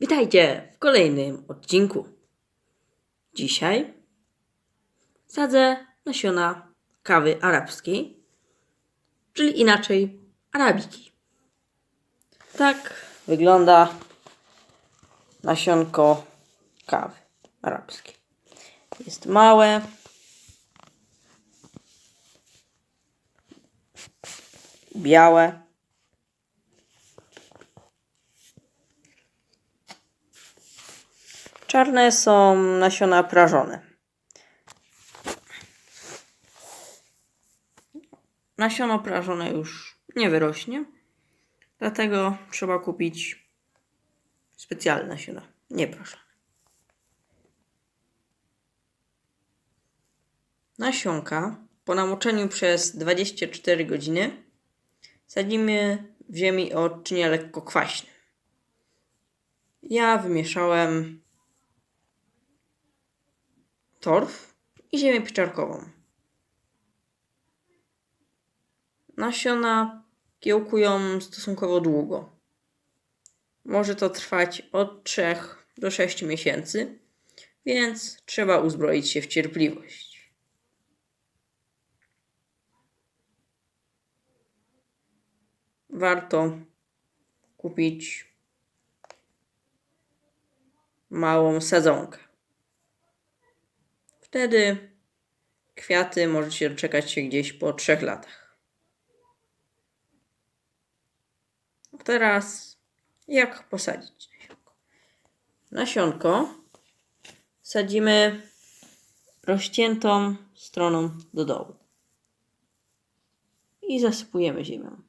Witajcie w kolejnym odcinku. Dzisiaj sadzę nasiona kawy arabskiej, czyli inaczej arabiki. Tak wygląda nasionko kawy arabskiej. Jest małe. Białe. Czarne są nasiona prażone. Nasiono prażone już nie wyrośnie, dlatego trzeba kupić specjalne nasiona, nie prażone. Nasionka po namoczeniu przez 24 godziny sadzimy w ziemi o odczynie lekko kwaśnym. Ja wymieszałem torf i ziemię pieczarkową. Nasiona kiełkują stosunkowo długo. Może to trwać od 3 do 6 miesięcy, więc trzeba uzbroić się w cierpliwość. Warto kupić małą sadzonkę. Wtedy kwiaty możecie doczekać się gdzieś po trzech latach. Teraz jak posadzić nasionko? Nasionko sadzimy rozciętą stroną do dołu i zasypujemy ziemią.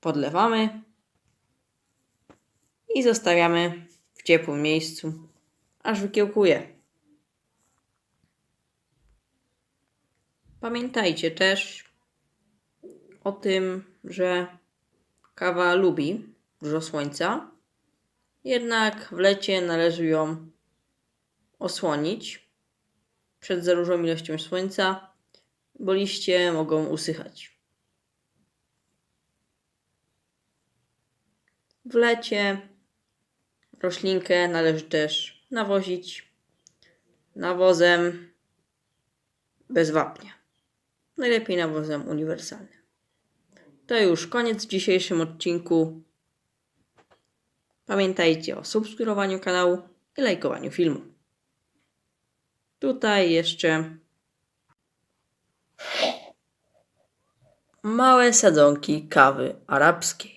Podlewamy i zostawiamy w ciepłym miejscu, aż wykiełkuje. Pamiętajcie też o tym, że kawa lubi dużo słońca, jednak w lecie należy ją osłonić przed za dużą ilością słońca, bo liście mogą usychać. W lecie roślinkę należy też nawozić nawozem bez wapnia. Najlepiej nawozem uniwersalnym. To już koniec w dzisiejszym odcinku. Pamiętajcie o subskrybowaniu kanału i lajkowaniu filmu. Tutaj jeszcze małe sadzonki kawy arabskiej.